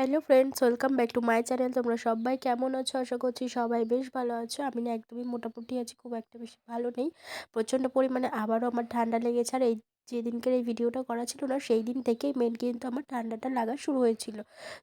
Hello friends welcome back to my channel তোমরা সবাই কেমন আছো? আশা করছি সবাই বেশ ভালো আছো। আমি না একদমই মোটামুটি আছি, খুব একটা বেশি ভালো নেই। প্রচণ্ড পরিমাণে আবারও আমার ঠান্ডা লেগেছে। আর এই যেদিনকের এই ভিডিওটা করা ছিল না সেই দিন থেকেই মেন কিন্তু আমার ঠান্ডাটা লাগা শুরু হয়েছিল।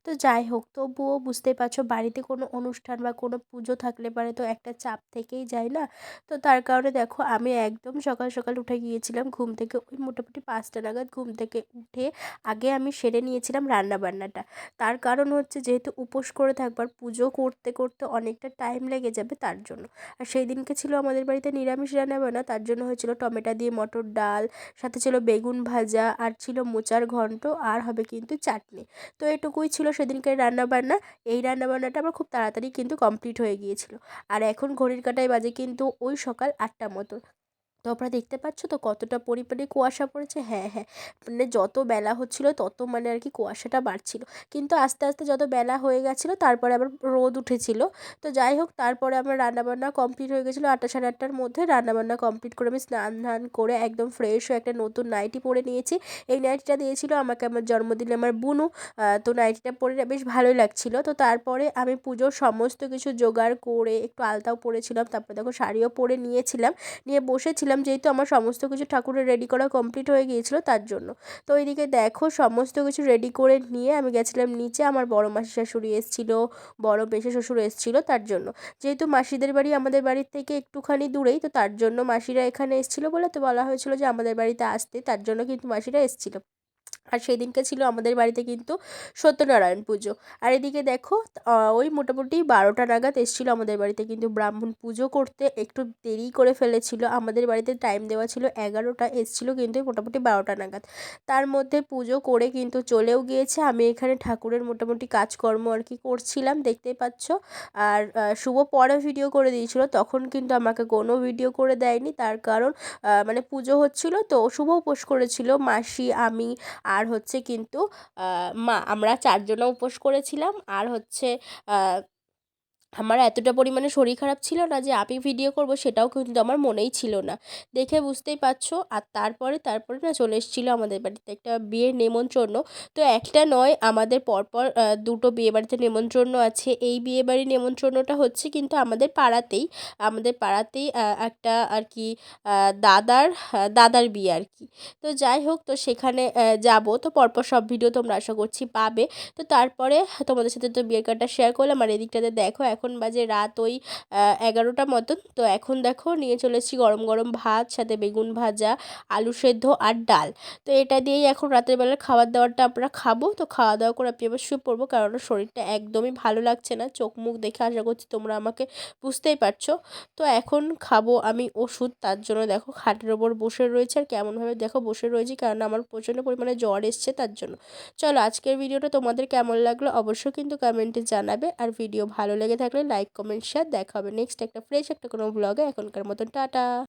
তো যাই হোক, তবুও বুঝতেই পারছ, বাড়িতে কোনো অনুষ্ঠান বা কোনো পুজো থাকলে পারে তো একটা চাপ থেকেই যায় না। তো তার কারণে দেখো, আমি একদম সকাল সকাল উঠে গিয়েছিলাম, ঘুম থেকে ওই মোটামুটি পাঁচটা নাগাদ ঘুম থেকে উঠে আগে আমি সেরে নিয়েছিলাম রান্না বান্নাটা তার কারণ হচ্ছে যেহেতু উপোস করে থাকবার, পুজো করতে করতে অনেকটা টাইম লেগে যাবে তার জন্য। আর সেই দিনকে ছিল আমাদের বাড়িতে নিরামিষ রান্না বান্না তার জন্য হয়েছিল টমেটো দিয়ে মটর ডাল, সাথে ছিল বেগুন ভাজা, আর ছিল মোচার ঘন্ট, আর হবে কিন্তু চাটনি। তো এটুকুই ছিল সেদিনকার রান্নাবান্না। এই রান্নাবান্নাটা আমার খুব তাড়াতাড়ি কিন্তু কমপ্লিট হয়ে গিয়েছিল। আর এখন ঘড়ির কাটায় বাজে কিন্তু ওই সকাল আটটা মতো তোমরা দেখতে পাচ্ছ তো কতটা পরিমাণে কুয়াশা পড়েছে? হ্যাঁ হ্যাঁ। মানে যত বেলা হচ্ছিল তত মানে আর কি কুয়াশাটা বাড়ছিল। কিন্তু আস্তে আস্তে যত বেলা হয়ে গেছিল তারপরে আবার রোদ উঠেছিল। তো যাই হোক, তারপরে আমার রান্নাবান্না কমপ্লিট হয়ে গেছিল আটটা সাড়ে আটটার মধ্যে। রান্নাবান্না কমপ্লিট করে আমি স্নান, ধান করে একদম ফ্রেশ হয়ে একটা নতুন নাইটি পরে নিয়েছি। এই নাইটিটা দিয়েছিল আমাকে আমার জন্মদিনে আমার বুনু। তো নাইটিটা পরে বেশ ভালোই লাগছিল। তো তারপরে আমি পুজোর সমস্ত কিছু জোগাড় করে একটু আলতাও পরেছিলাম। তারপরে দেখো শাড়িও পরে নিয়েছিলাম। নিয়ে বসেছিলাম। যেহেতু আমার সমস্ত কিছু ঠাকুরের রেডি করা কমপ্লিট হয়ে গিয়েছিল, তার জন্য। তো ওইদিকে দেখো সমস্ত কিছু রেডি করে নিয়ে আমি গেছিলাম নিচে, আমার বড় মাসি শাশুড়ি এসেছিল, বড় পেশে শ্বশুর এসেছিল, তার জন্য। যেহেতু মাসিদের বাড়ি আমাদের বাড়ির থেকে একটুখানি দূরেই, তো তার জন্য মাসিরা এখানে এসেছিল বলে তো বলা হয়েছিল যে আমাদের বাড়িতে আসতে, তার জন্য কিন্তু মাসিরা এসেছিল। আর সেদিনকে ছিল আমাদের বাড়িতে কিন্তু সত্যনারায়ণ পুজো। আর এদিকে দেখো ওই মোটামুটি বারোটা নাগাদ এসেছিল আমাদের বাড়িতে কিন্তু ব্রাহ্মণ পুজো করতে। একটু দেরি করে ফেলেছিল, আমাদের বাড়িতে টাইম দেওয়া ছিল এগারোটা, এসেছিল কিন্তু মোটামুটি বারোটা নাগাদ। তার মধ্যে পুজো করে কিন্তু চলেও গিয়েছে। আমি এখানে ঠাকুরের মোটামুটি কাজকর্ম আর কি করছিলাম, দেখতেই পাচ্ছ। আর শুভ পরে ভিডিও করে দিয়েছিল, তখন কিন্তু আমাকে কোনো ভিডিও করে দেয়নি। তার কারণ মানে পুজো হচ্ছিল তো শুভ উপোস করেছিল মাসি, আমি আর হচ্ছে কিন্তু মা আমরা চারজনা উপোস করেছিলাম। আর হচ্ছে আমার এতটা পরিমাণে শরীর খারাপ ছিল না যে আমি ভিডিও করব সেটাও কিন্তু আমার মনেই ছিল না। দেখে বুঝতেই পারছ, আর তারপরে তারপরে না চলে এসেছিল আমাদের বাড়িতে একটা বিয়ের নেমন্ত্রণ। তো একটা নয়, আমাদের পরপর দুটো বিয়ে বাড়িতে নেমন্ত্রণ আছে। এই বিয়ে বাড়ির নেমন্ত্রণটা হচ্ছে কিন্তু আমাদের পাড়াতেই। আমাদের পাড়াতেই একটা আর কি দাদার দাদার বিয়ে আর কি। তো যাই হোক, তো সেখানে যাব। তো পরপর সব ভিডিও তোমরা আশা করছি পাবে। তো তারপরে তোমাদের সাথে তো বিয়ের কার্ডটা শেয়ার করলাম, আর এদিকটাতে দেখো এখন বাজে রাত ওই এগারোটা মতন। তো এখন দেখো নিয়ে চলে এসেছি গরম গরম ভাত, সাথে বেগুন ভাজা, আলু সেদ্ধ আর ডাল। তো এটা দিয়েই এখন রাতের বেলার খাবার দাবারটা আমরা খাব। তো খাওয়া দাওয়া করে আমি এবার শুয়ে পড়ব, কারণ শরীরটা একদমই ভালো লাগছে না। চোখ মুখ দেখে আশা করছি তোমরা আমাকে বুঝতেই পারছ। তো এখন খাব আমি ওষুধ, তার জন্য দেখো খাটের ওপর বসে রয়েছে। আর কেমনভাবে দেখো বসে রয়েছি, কারণ আমার প্রচণ্ড পরিমাণে জ্বর এসছে, তার জন্য। চলো আজকের ভিডিওটা তোমাদের কেমন লাগল অবশ্যই কিন্তু কমেন্টে জানাবে। আর ভিডিও ভালো লেগে থাকলে লাইক, কমেন্ট, শেয়ার, দেখা হবে নেক্সট একটা ফ্রেশ একটা কোনো ব্লগে এখনকার মতন টাটা।